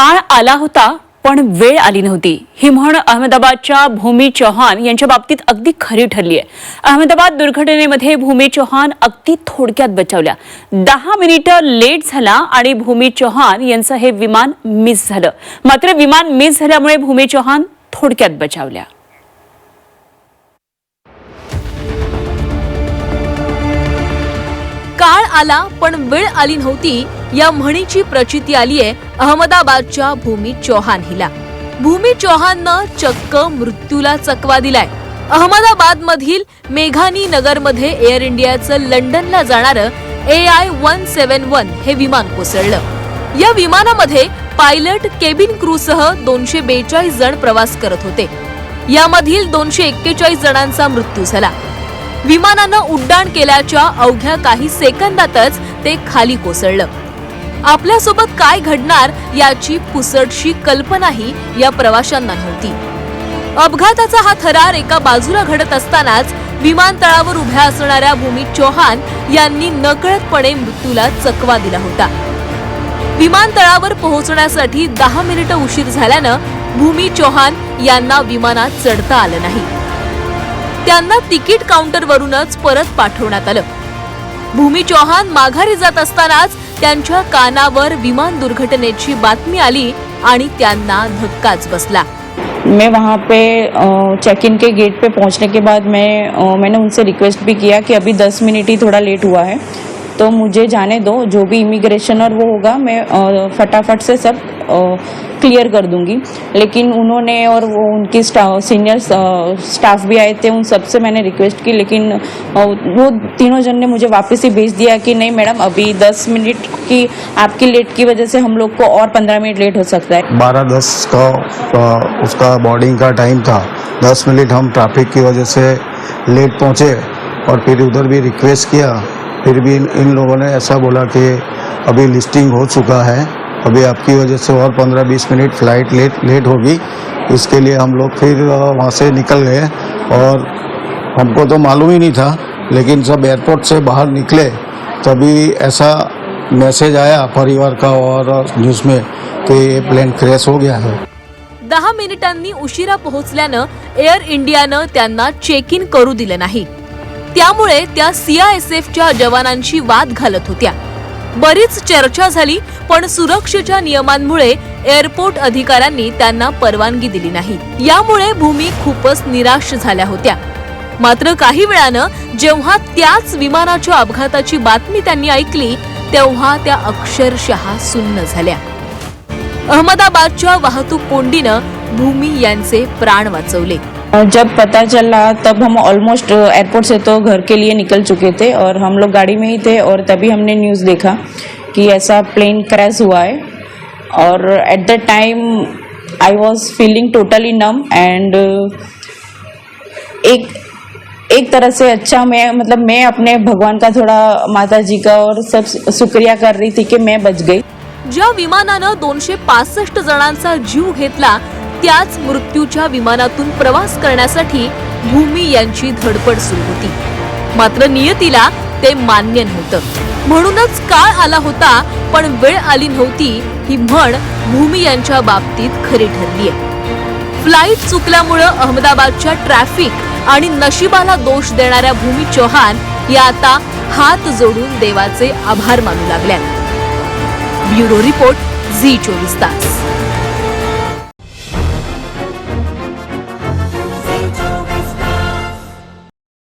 काळ आला होता पण वेळ आली नव्हती. ही म्हण अहमदाबादच्या भूमी चौहान यांच्या बाबतीत अगदी खरी ठरली आहे. अहमदाबाद दुर्घटनेमध्ये भूमी चौहान अगदी थोडक्यात बचावल्या. दहा मिनिटं लेट झाला आणि भूमी चौहान यांचं हे विमान मिस झालं. मात्र विमान मिस झाल्यामुळे भूमी चौहान थोडक्यात बचावल्या. आला पण वेळ आली नव्हती या म्हणीची प्रचिती आलीये अहमदाबादच्या भूमी चौहान हिला. भूमी चौहाननं चक्क मृत्यूला चकवा दिलाय. अहमदाबाद मधील मेघानी नगरमध्ये एअर इंडियाचं लंडनला जाणारं A I one seven one हे विमान कोसळलं. या विमानामध्ये पायलट केबिन क्रू सह दोनशे बेचाळीस जण प्रवास करत होते. यामधील दोनशे एक्केचाळीस जणांचा मृत्यू झाला. विमानानं उड्डाण केल्याच्या अवघ्या काही सेकंदातच ते खाली कोसळलं. आपल्यासोबत काय घडणार याची पुसटशी कल्पनाही या प्रवाशांना नव्हती. अपघाताचा हा थरार एका बाजूला घडत असतानाच विमानतळावर उभ्या असणाऱ्या भूमी चौहान यांनी नकळतपणे मृत्यूला चकवा दिला होता. विमानतळावर पोहोचण्यासाठी दहा मिनिटं उशीर झाल्यानं भूमी चौहान यांना विमानात चढता आलं नाही. त्यांना तिकीट काउंटरवरूनच परत पाठवण्यात आलं. भूमी चौहान माघारी जात असतानाच त्यांच्या कानावर विमान दुर्घटनेची बातमी आली आणि त्यांना धक्काच बसला. मैं वहाँ पे चेक इन के गेट पे पहुँचने के बाद मैं मैंने उनसे रिक्वेस्ट भी किया कि अभी दस मिनट ही थोड़ा लेट हुआ है। तो मुझे जाने दो, जो भी इमिग्रेशन और वो होगा, मैं फटाफट से सब क्लियर कर दूँगी। लेकिन उन्होंने और वो उनकी सीनियर स्टाफ भी आए थे, उन सबसे मैंने रिक्वेस्ट की, लेकिन वो तीनों जन ने मुझे वापस ही भेज दिया कि नहीं मैडम, अभी दस मिनट की, आपकी लेट की वजह से हम लोग को और पंद्रह मिनट लेट हो सकता है। बारह दस का उसका बोर्डिंग का टाइम था। दस मिनट हम ट्रैफ़िक की वजह से लेट पहुँचे और फिर उधर भी रिक्वेस्ट किया। फिर भी इन, इन लोगों ने ऐसा बोला कि अभी लिस्टिंग हो चुका है। अभी आपकी वजह से और पंद्रह बीस मिनट फ्लाइट लेट लेट होगी। इसके लिए हम लोग फिर वहाँ से निकल गए और हमको तो मालूम ही नहीं था लेकिन सब एयरपोर्ट से बाहर निकले तभी ऐसा मैसेज आया परिवार का और न्यूज़ में कि ये प्लेन क्रैश हो गया है। दहा मिनिटांनी उशिरा पोहोचल्यानं एअर इंडियानं त्यांना चेक इन करू दिलं नाही. त्यामुळे त्या सीआयएसएफच्या जवानांशी वाद घालत होत्या. बरीच चर्चा झाली पण सुरक्षेच्या नियमांमुळे एअरपोर्ट अधिकाऱ्यांनी त्यांना परवानगी दिली नाही. यामुळे भूमी खूपच निराश झाल्या होत्या. मात्र काही वेळानं जेव्हा त्याच विमानाच्या अपघाताची बातमी त्यांनी ऐकली तेव्हा त्या अक्षरशः सुन्न झाल्या. अहमदाबादच्या वाहतूक कोंडीनं भूमी यांचे प्राण वाचवले. जब पता चला तब हम ऑलमोस्ट एयरपोर्ट uh, से तो घर के लिए निकल चुके थे और हम लोग गाड़ी में ही थे और तभी हमने न्यूज़ देखा कि ऐसा प्लेन क्रैश हुआ है। और at the time I was feeling totally numb and एक एक तरह से अच्छा मैं मतलब मैं अपने भगवान का थोड़ा माता जी का और सब शुक्रिया कर रही थी कि मैं बच गई। ज्या विमानानं दोनशे पासष्ट जणांचा जीव घेतला त्याच मृत्यूच्या विमानातून प्रवास करण्यासाठी भूमी यांची धडपड सुरू होती. मात्र नियतीला ते मान्य नव्हतं. म्हणूनच काळ आला होता पण वेळ आली नव्हती ही म्हण भूमी यांच्या बाबतीत खरी ठरली आहे. फ्लाईट चुकल्यामुळं अहमदाबादच्या ट्रॅफिक आणि नशिबाला दोष देणाऱ्या भूमी चौहान या आता हात जोडून देवाचे आभार मानू लागल्यात. ब्युरो रिपोर्ट झी चोवीस तास.